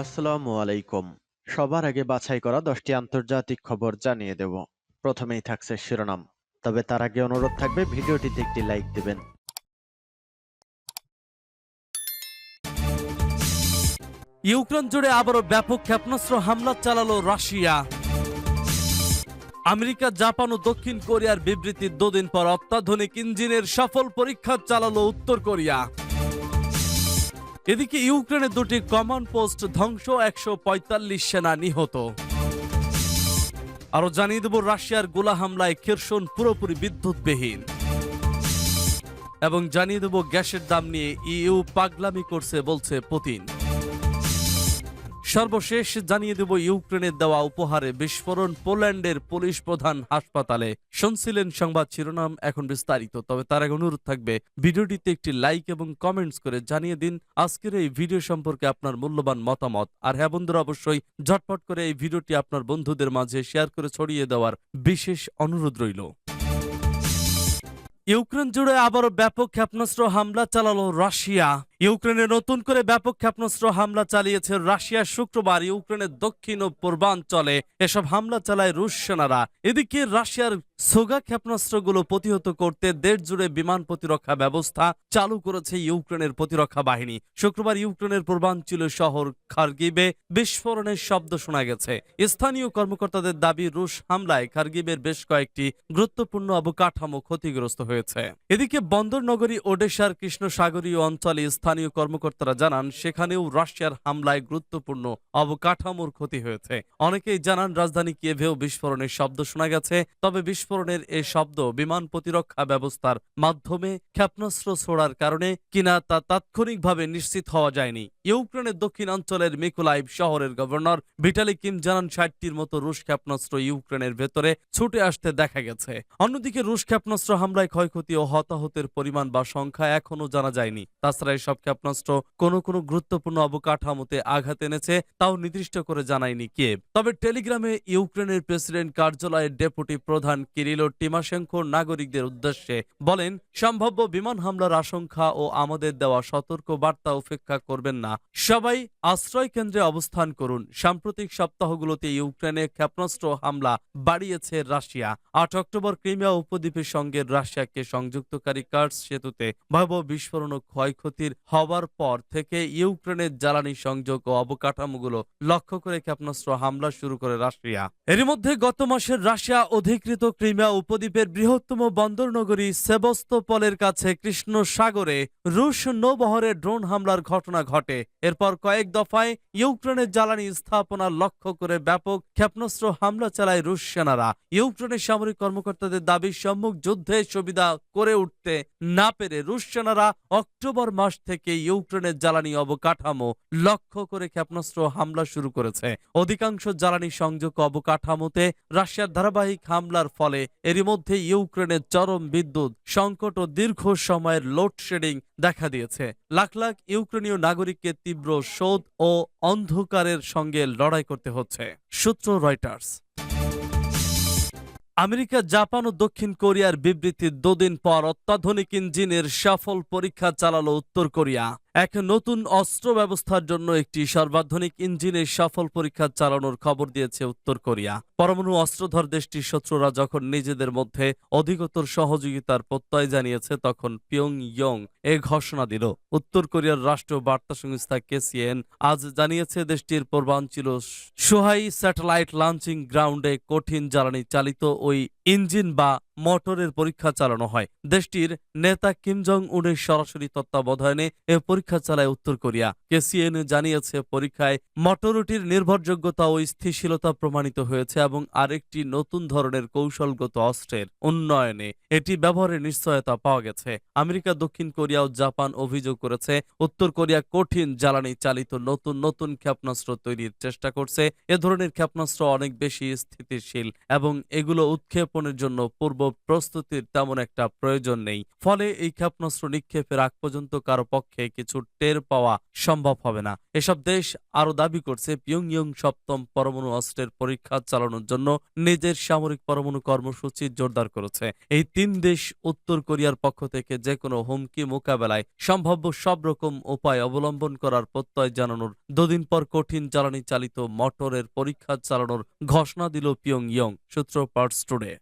আসসালামু আলাইকুম। সবার আগে বাছাই করা দশটি আন্তর্জাতিক খবর জানিয়ে দেব। প্রথমেই থাকছে শিরোনাম। তবে তার আগে অনুরোধ থাকবে, ভিডিওটিতে একটি লাইক দিবেন। ইউক্রেন জুড়ে আবারও ব্যাপক ক্ষেপণাস্ত্র হামলা চালালো রাশিয়া। আমেরিকা, জাপান ও দক্ষিণ কোরিয়ার বিবৃতির দুদিন পর অত্যাধুনিক ইঞ্জিনের সফল পরীক্ষা চালালো উত্তর কোরিয়া। এদিকে ইউক্রেনের দুটি কমান্ড পোস্ট ধ্বংস, একশো পঁয়তাল্লিশ সেনা নিহত। আরও জানিয়ে দেব, রাশিয়ার গোলা হামলায় খেরসন পুরোপুরি বিদ্যুৎবিহীন। এবং জানিয়ে দেব, গ্যাসের দাম নিয়ে ইউ পাগলামি করছে বলছে পুতিন। সর্বশেষ জানিয়ে দেব ইউক্রেনের দেওয়া উপহারে বিস্ফোরণ পোল্যান্ডের পুলিশ প্রধান হাসপাতালে। শুনছিলেন সংবাদ শিরোনাম, এখন বিস্তারিত। তবে তার আগে অনুরোধ থাকবে, ভিডিওটিতে একটি লাইক এবং কমেন্টস করে জানিয়ে দিন আজকের এই ভিডিও সম্পর্কে আপনার মূল্যবান মতামত। আর হ্যাঁ বন্ধুরা, অবশ্যই ঝটপট করে এই ভিডিওটি আপনার বন্ধুদের মাঝে শেয়ার করে ছড়িয়ে দেওয়ার বিশেষ অনুরোধ রইল। ইউক্রেন জুড়ে আবারও ব্যাপক ক্ষেপণাস্ত্র হামলা চালালো রাশিয়া। ইউক্রেনে নতুন করে ব্যাপক ক্ষেপণাস্ত্র হামলা চালিয়েছে রাশিয়া শুক্রবার ইউক্রেনের দক্ষিণ ও পূর্বাঞ্চলে এসব হামলা চালায় রুশ সেনারা। এদিকে রাশিয়ার সোগা ক্ষেপণাস্ত্রগুলো প্রতিহত করতে দেশ জুড়ে বিমান প্রতিরক্ষা ব্যবস্থা চালু করেছে ইউক্রেনের প্রতিরক্ষা বাহিনী। শুক্রবার ইউক্রেনের পূর্বাঞ্চলীয় শহর খার্গিবে বিস্ফোরণের শব্দ শোনা গেছে। স্থানীয় কর্মকর্তাদের দাবি, রুশ হামলায় খার্গিবের বেশ কয়েকটি গুরুত্বপূর্ণ অবকাঠামো ক্ষতিগ্রস্ত হয়েছে। এদিকে বন্দর নগরী ওডেশার কৃষ্ণসাগরীয় অঞ্চলে স্থানীয় কর্মকর্তারা জানান, সেখানেও রাশিয়ার হামলায় গুরুত্বপূর্ণ অবকাঠামোর ক্ষতি হয়েছে। অনেকেই জানান, রাজধানী কিয়েভেও বিস্ফোরণের শব্দ শোনা গেছে, তবে বিস্ফোরণের এ শব্দ বিমান প্রতিরক্ষা ব্যবস্থার মাধ্যমে ক্ষেপণাস্ত্র ছোড়ার কারণে কিনা তা তাৎক্ষণিকভাবে নিশ্চিত হওয়া যায়নি। ইউক্রেনের দক্ষিণাঞ্চলের মিকোলাইভ শহরের গভর্নর ভিটালি কিম জানান ষাটটির মতো রুশ ক্ষেপণাস্ত্র ইউক্রেনের ভেতরে ছুটে আসতে দেখা গেছে। অন্যদিকে রুশ ক্ষেপণাস্ত্র হামলায় ক্ষয়ক্ষতি ও হতাহতের পরিমাণ বা সংখ্যা এখনও জানা যায়নি। তাছাড়া এসব ক্ষেপণাস্ত্র কোনো কোনো গুরুত্বপূর্ণ অবকাঠামোতে আঘাত এনেছে তাও নির্দিষ্ট করে জানায়নি কিয়েভ। তবে টেলিগ্রামে ইউক্রেনের প্রেসিডেন্ট কার্যালয়ের ডেপুটি প্রধান কিরিলো টিমাশেঙ্কো নাগরিকদের উদ্দেশ্যে বলেন, সম্ভাব্য বিমান হামলার আশঙ্কা ও আমাদের দেওয়া সতর্ক বার্তা উপেক্ষা করবেন না। সবাই আশ্রয় কেন্দ্রে অবস্থান করুন। সাম্প্রতিক সপ্তাহগুলোতে ইউক্রেনে ক্ষেপণাস্ত্র হামলা বাড়িয়েছে রাশিয়া। আট অক্টোবর ক্রিমিয়া উপদ্বীপের সঙ্গে রাশিয়াকে সংযুক্তকারী কার্স সেতুতে ভয়াবহ বিস্ফোরণ ও ক্ষয়ক্ষতির হওয়ার পর থেকে ইউক্রেনের জ্বালানি সংযোগ ও অবকাঠামোগুলো লক্ষ্য করে ক্ষেপণাস্ত্র হামলা শুরু করে রাশিয়া। এর মধ্যে গত মাসের রাশিয়া অধিকৃত ক্রিমিয়া উপদ্বীপের বৃহত্তম বন্দর নগরী সেবস্তপলের কাছে কৃষ্ণ সাগরে রুশ নৌবহরে ড্রোন হামলার ঘটনা ঘটে। এরপর কয়েক দফায় ইউক্রেনের জ্বালানি স্থাপনা লক্ষ্য করে ব্যাপক ক্ষেপণাস্ত্র হামলা চালায় রুশ সেনারা। ইউক্রেনের সামরিক কর্মকর্তাদের দাবি, সম্মুখ যুদ্ধে সুবিধা করে উঠতে না পেরে রুশ সেনারা অক্টোবর মাস থেকে ইউক্রেনের জ্বালানি অবকাঠামো লক্ষ্য করে ক্ষেপণাস্ত্র হামলা শুরু করেছে। অধিকাংশ জ্বালানি সংযোগ অবকাঠামোতে রাশিয়ার ধারাবাহিক হামলার ফলে এরই মধ্যে ইউক্রেনের চরম বিদ্যুৎ, সংকট ও দীর্ঘ সময়ের লোডশেডিং দেখা দিয়েছে। লাখ লাখ ইউক্রেনীয় নাগরিককে তীব্র শোধ ও অন্ধকারের সঙ্গে লড়াই করতে হচ্ছে। সূত্র রয়টার্স। আমেরিকা, জাপান ও দক্ষিণ কোরিয়ার বিবৃতির দুদিন পর অত্যাধুনিক ইঞ্জিনের সফল পরীক্ষা চালালো উত্তর কোরিয়া। এক নতুন অস্ত্র ব্যবস্থার জন্য একটি সর্বাধুনিক ইঞ্জিনের সফল পরীক্ষা চালানোর খবর দিয়েছে উত্তর কোরিয়া। পরমাণু অস্ত্রধর দেশটির শত্রুরা যখন নিজেদের মধ্যে অধিকতর সহযোগিতার প্রত্যয় জানিয়েছে, তখন পিয়ং ইয়ং এ ঘোষণা দিল। উত্তর কোরিয়ার রাষ্ট্রীয় বার্তা সংস্থা কেসিএন আজ জানিয়েছে, দেশটির পূর্বাঞ্চল সোহাই স্যাটেলাইট লঞ্চিং গ্রাউন্ডে কঠিন জ্বালানি চালিত ওই ইঞ্জিন বা মোটরের পরীক্ষা চালানো হয়। দেশটির নেতা কিম জং উনের সরাসরি তত্ত্বাবধানে এ পরীক্ষা চালায় উত্তর কোরিয়া। কেসিএন জানিয়েছে, পরীক্ষায় মোটরটির নির্ভরযোগ্যতা ও স্থিতিশীলতা প্রমাণিত হয়েছে এবং আরেকটি নতুন ধরনের কৌশলগত অস্ত্রের উন্নয়নে এটি ব্যবহারের নিশ্চয়তা পাওয়া গেছে। আমেরিকা, দক্ষিণ কোরিয়া ও জাপান অভিযোগ করেছে, উত্তর কোরিয়া কঠিন জ্বালানি চালিত নতুন নতুন ক্ষেপণাস্ত্র তৈরির চেষ্টা করছে। এ ধরনের ক্ষেপণাস্ত্র অনেক বেশি স্থিতিশীল এবং এগুলো উৎক্ষেপণ উৎক্ষেপণের জন্য পূর্ব প্রস্তুতির তেমন একটা প্রয়োজন নেই। ফলে এই ক্ষেপণাস্ত্র নিক্ষেপের আগ পর্যন্ত কারও পক্ষে কিছু টের পাওয়া সম্ভব হবে না। এসব দেশ আরও দাবি করছে পিয়ংইয়ং সপ্তম পরমাণু অস্ত্রের পরীক্ষা চালানোর জন্য নিজের সামরিক পরমাণু কর্মসূচি জোরদার করেছে। এই তিন দেশ উত্তর কোরিয়ার পক্ষ থেকে যে কোনো হুমকি মোকাবেলায় সম্ভাব্য সব রকম উপায় অবলম্বন করার প্রত্যয় জানানোর দুদিন পর কঠিন জ্বালানি চালিত মটরের পরীক্ষা চালানোর ঘোষণা দিল পিয়ং ইয়ং সূত্র পার্টস টুডে।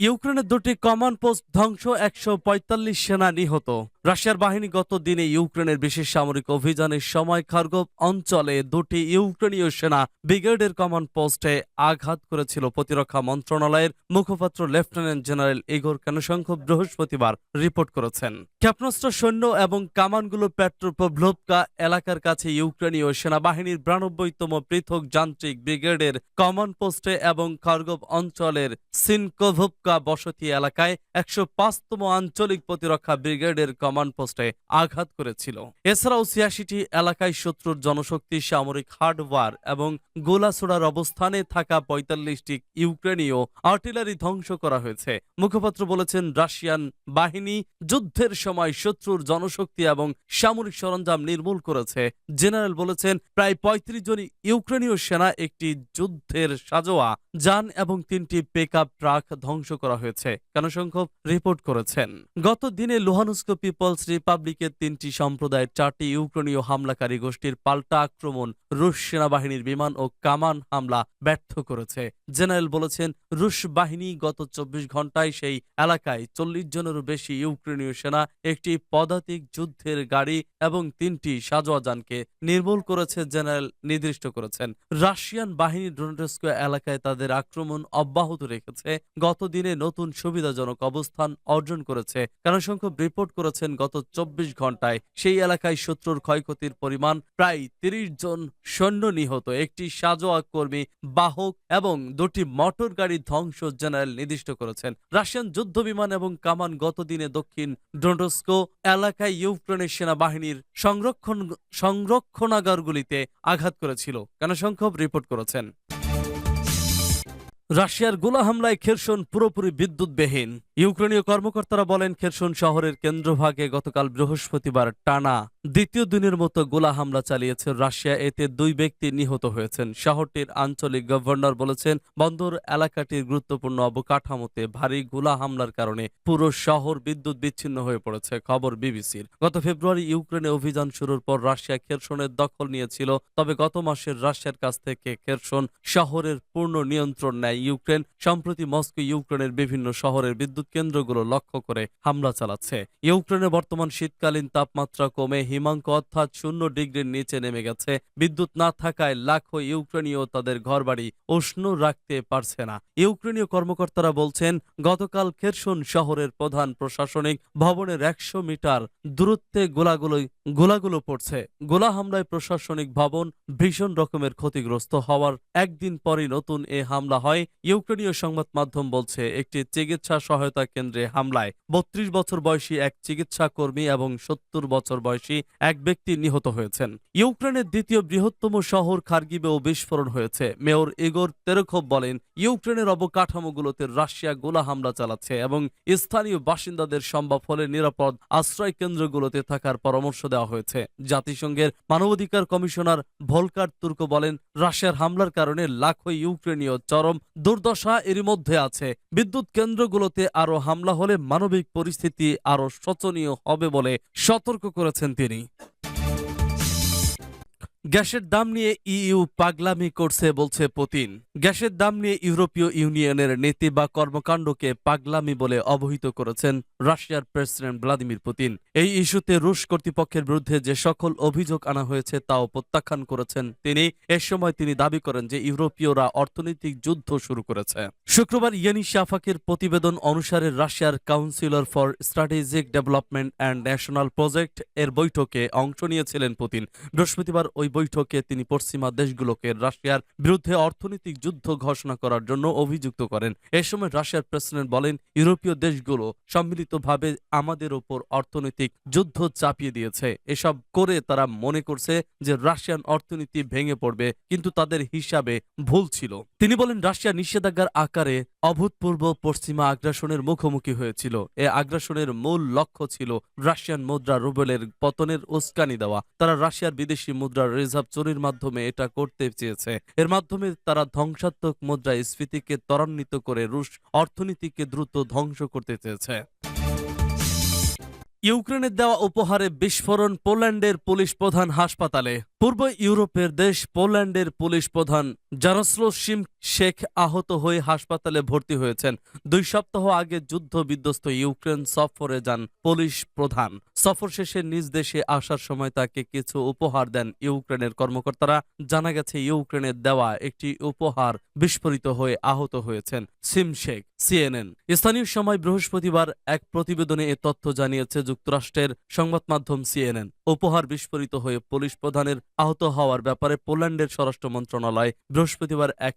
ইউক্রেনের দুটি কমান্ড পোস্ট ধ্বংস একশো পঁয়তাল্লিশ সেনা নিহত। রাশিয়ার বাহিনী গত দিনে ইউক্রেনের বিশেষ সামরিক অভিযানের সময় খার্গভ অঞ্চলে দুটি ইউক্রেনীয় সেনা ব্রিগেডের কমান্ড পোস্টে আঘাত করেছিল। প্রতিরক্ষা মন্ত্রণালয়ের মুখপাত্র লেফটেন্যান্ট জেনারেল ইগোর কানুশঙ্খ বৃহস্পতিবার রিপোর্ট করেছেন। ক্ষেপণাস্ত্র, সৈন্য এবং কামানগুলো পেট্রোপভ্লোভকা এলাকার কাছে ইউক্রেনীয় সেনাবাহিনীর বিরানব্বইতম পৃথক যান্ত্রিক ব্রিগেডের কমান্ড পোস্টে এবং খার্গভ অঞ্চলের সিনকোভকা বসতি এলাকায় একশো পাঁচতম আঞ্চলিক প্রতিরক্ষা ব্রিগেডের কমান্ড পোস্টে আঘাত করেছিল। এছাড়াও ছিয়াশিটি এলাকায় শত্রুর জনশক্তি, সামরিক হার্ডওয়্যার এবং গোলাছোড়ার অবস্থানে থাকা পঁয়তাল্লিশটি ইউক্রেনীয় আর্টিলারি ধ্বংস করা হয়েছে। মুখপাত্র বলেছেন, রাশিয়ান বাহিনী যুদ্ধের সময় শত্রুর জনশক্তি এবং সামরিক সরঞ্জাম নির্মূল করেছে। জেনারেল বলেছেন, প্রায় পঁয়ত্রিশ জন ইউক্রেনীয় সেনা একটি যুদ্ধের সাজোয়া, যান এবং তিনটি পেকআপ ট্রাক ধ্বংস করা হয়েছে, কানুসংখ্যক রিপোর্ট করেছেন। গত দিনে লুহানুস্ক পিপলস রিপাবলিকের তিনটি সম্প্রদায়ের চারটি ইউক্রেনীয় হামলাকারী গোষ্ঠীর পাল্টা আক্রমণ রুশ সেনাবাহিনীর বিমান ও কামান হামলা ব্যর্থ করেছে। জেনারেল বলেছেন, রুশ বাহিনী গত চব্বিশ ঘন্টায় সেই এলাকায় চল্লিশ জনেরও বেশি ইউক্রেনীয় সেনা, একটি পদাতিক যুদ্ধের গাড়ি এবং তিনটি সাজোয়া যানকে নির্মূল করেছে জেনারেল নির্দিষ্ট করেছেন। রাশিয়ান বাহিনী ডোনেটস্ক এলাকায় তাদের আক্রমণ অব্যাহত রেখেছে। গত দিনে নতুন সুবিধাজনক অবস্থান অর্জন করেছে। কারণসংখ্যক রিপোর্ট করেছেন গত চব্বিশ ঘন্টায় সেই এলাকায় শত্রুর ক্ষয়ক্ষতির পরিমাণ প্রায় তিরিশ জন সৈন্য নিহত, একটি সাজোয়া কর্মী, বাহক এবং দুটি মোটর গাড়ি ধ্বংস জেনারেল নির্দিষ্ট করেছেন। রাশিয়ান যুদ্ধ বিমান এবং কামান গত দিনে দক্ষিণ ডোন্ডস্কো এলাকায় ইউক্রেনের সেনাবাহিনীর সংরক্ষণ, সংরক্ষণাগারগুলিতে আঘাত করেছিল কানসংখ্যক রিপোর্ট করেছেন। রাশিয়ার গোলা হামলায় খেরসন পুরোপুরি বিদ্যুৎবিহীন। ইউক্রেনীয় কর্মকর্তারা বলেন খেরসন শহরের কেন্দ্রভাগে গতকাল বৃহস্পতিবার টানা দ্বিতীয় দিনের মতো গোলা হামলা চালিয়েছে রাশিয়া। এতে দুই ব্যক্তি নিহত হয়েছেন। শহরটির আঞ্চলিক গভর্নর বলেছেন, বন্দর এলাকাটির গুরুত্বপূর্ণ অবকাঠামোতে ভারী গোলা হামলার কারণে পুরো শহর বিদ্যুৎ বিচ্ছিন্ন হয়ে পড়েছে, খবর বিবিসির। গত ফেব্রুয়ারি ইউক্রেনে অভিযান শুরুর পর রাশিয়া খেরসনের দখল নিয়েছিল, তবে গত মাসের রাশিয়ার কাছ থেকে খেরসন শহরের পূর্ণ নিয়ন্ত্রণ নেয়। ইউক্রেন সম্প্রতি মস্কো, ইউক্রেনের বিভিন্ন শহরের বিদ্যুৎ কেন্দ্রগুলো লক্ষ্য করে হামলা চালাচ্ছে। ইউক্রেনে বর্তমান শীতকালীন তাপমাত্রা কমে হিমাঙ্ক অর্থাৎ শূন্য ডিগ্রির নিচে নেমে গেছে। বিদ্যুৎ না থাকায় লাখো ইউক্রেনীয় তাদের ঘরবাড়ি উষ্ণ রাখতে পারছে না। ইউক্রেনীয় কর্মকর্তারা বলছেন, গতকাল খেরসন শহরের প্রধান প্রশাসনিক ভবনের একশো মিটার দূরত্বে গোলাগুলো গোলাগুলো পড়ছে। গোলা হামলায় প্রশাসনিক ভবন ভীষণ রকমের ক্ষতিগ্রস্ত হওয়ার একদিন পরই নতুন এ হামলা হয়। ইউক্রেনীয় সংবাদ মাধ্যম বলছে, একটি চিকিৎসা সহায়তা কেন্দ্রে হামলায় বত্রিশ বছর বয়সী এক চিকিৎসা কর্মী এবং সত্তর বছর বয়সী এক ব্যক্তি নিহত হয়েছেন। ইউক্রেনের দ্বিতীয় বৃহত্তম শহর খার্গিবেও বিস্ফোরণ হয়েছে। মেয়র ইগোর তেরোখব বলেন, ইউক্রেনের অবকাঠামোগুলোতে রাশিয়া গোলা হামলা চালাচ্ছে এবং স্থানীয় বাসিন্দাদের সম্ভব হলে নিরাপদ আশ্রয় কেন্দ্রগুলোতে থাকার পরামর্শ দেওয়া হয়েছে। জাতিসংঘের মানবাধিকার কমিশনার ভোলকার তুর্ক বলেন, রাশিয়ার হামলার কারণে লাখো ইউক্রেনীয় চরম দুর্দশা এর মধ্যে আছে। বিদ্যুৎ কেন্দ্রগুলোতে আরও হামলা হলে মানবিক পরিস্থিতি আরও শোচনীয় হবে বলে সতর্ক করেছেন তিনি। গ্যাসের দাম নিয়ে ইইউ পাগলামি করছে বলছে পুতিন। গ্যাসের দাম নিয়ে ইউরোপীয় ইউনিয়নের নীতি বা কর্মকাণ্ডকে পাগলামি বলে অবহিত করেছেন রাশিয়ার প্রেসিডেন্ট ভ্লাদিমির পুতিন। এই ইস্যুতে রুশ কর্তৃপক্ষের বিরুদ্ধে যে সকল অভিযোগ আনা হয়েছে তাও প্রত্যাখ্যান করেছেন তিনি। এ সময় তিনি দাবি করেন যে ইউরোপীয়রা অর্থনৈতিক যুদ্ধ শুরু করেছে। শুক্রবার ইয়েনি শাফাকের প্রতিবেদন অনুসারে রাশিয়ার councillor for strategic development and national project এর বৈঠকে অংশ নিয়েছিলেন পুতিন। বৃহস্পতিবার ওই বৈঠকে তিনি পশ্চিমা দেশগুলোকে রাশিয়ার বিরুদ্ধে অর্থনৈতিক যুদ্ধ ঘোষণা করার জন্য অভিযুক্ত করেন। এ সময় রাশিয়ার প্রেসিডেন্ট বলেন, ইউরোপীয় দেশগুলো সম্মিলিতভাবে আমাদের ওপর অর্থনৈতিক যুদ্ধ চাপিয়ে দিয়েছে। এসব করে তারা মনে করছে যে রাশিয়ান অর্থনীতি ভেঙে পড়বে, কিন্তু তাদের হিসাবে ভুল ছিল। তিনি বলেন, রাশিয়া নিষেধাজ্ঞার আকারে অভূতপূর্ব পশ্চিমা আগ্রাসনের মুখোমুখি হয়েছিল। এ আগ্রাসনের মূল লক্ষ্য ছিল রাশিয়ান মুদ্রা রুবেলের পতনের উস্কানি দেওয়া। তারা রাশিয়ার বিদেশি মুদ্রার রিজার্ভ চুরির মাধ্যমে এটা করতে চেয়েছে। এর মাধ্যমে তারা ধ্বংসাত্মক মুদ্রা স্ফীতিকে ত্বরান্বিত করে রুশ অর্থনীতিকে দ্রুত ধ্বংস করতে চেয়েছে। ইউক্রেনের দেওয়া উপহারে বিস্ফোরণ পোল্যান্ডের পুলিশ প্রধান হাসপাতালে। পূর্ব ইউরোপের দেশ পোল্যান্ডের পুলিশ প্রধান জারস্লো সিম শেখ আহত হয়ে হাসপাতালে ভর্তি হয়েছেন। দুই সপ্তাহ আগে যুদ্ধ বিধ্বস্ত ইউক্রেন সফরে যান পুলিশ প্রধান। সফর শেষে নিজ দেশে আসার সময় তাকে কিছু উপহার দেন ইউক্রেনের কর্মকর্তারা। জানা গেছে ইউক্রেনের দেওয়া একটি উপহার বিস্ফোরিত হয়ে আহত হয়েছেন সিম শেখ, সিএনএন। স্থানীয় সময় বৃহস্পতিবার এক প্রতিবেদনে এ তথ্য জানিয়েছে যুক্তরাষ্ট্রের সংবাদ মাধ্যম সিএনএন। উপহার বিস্ফোরিত হয়ে পুলিশ প্রধানের আহত হওয়ার ব্যাপারে পোল্যান্ডের স্বরাষ্ট্র মন্ত্রণালয় বৃহস্পতিবার এক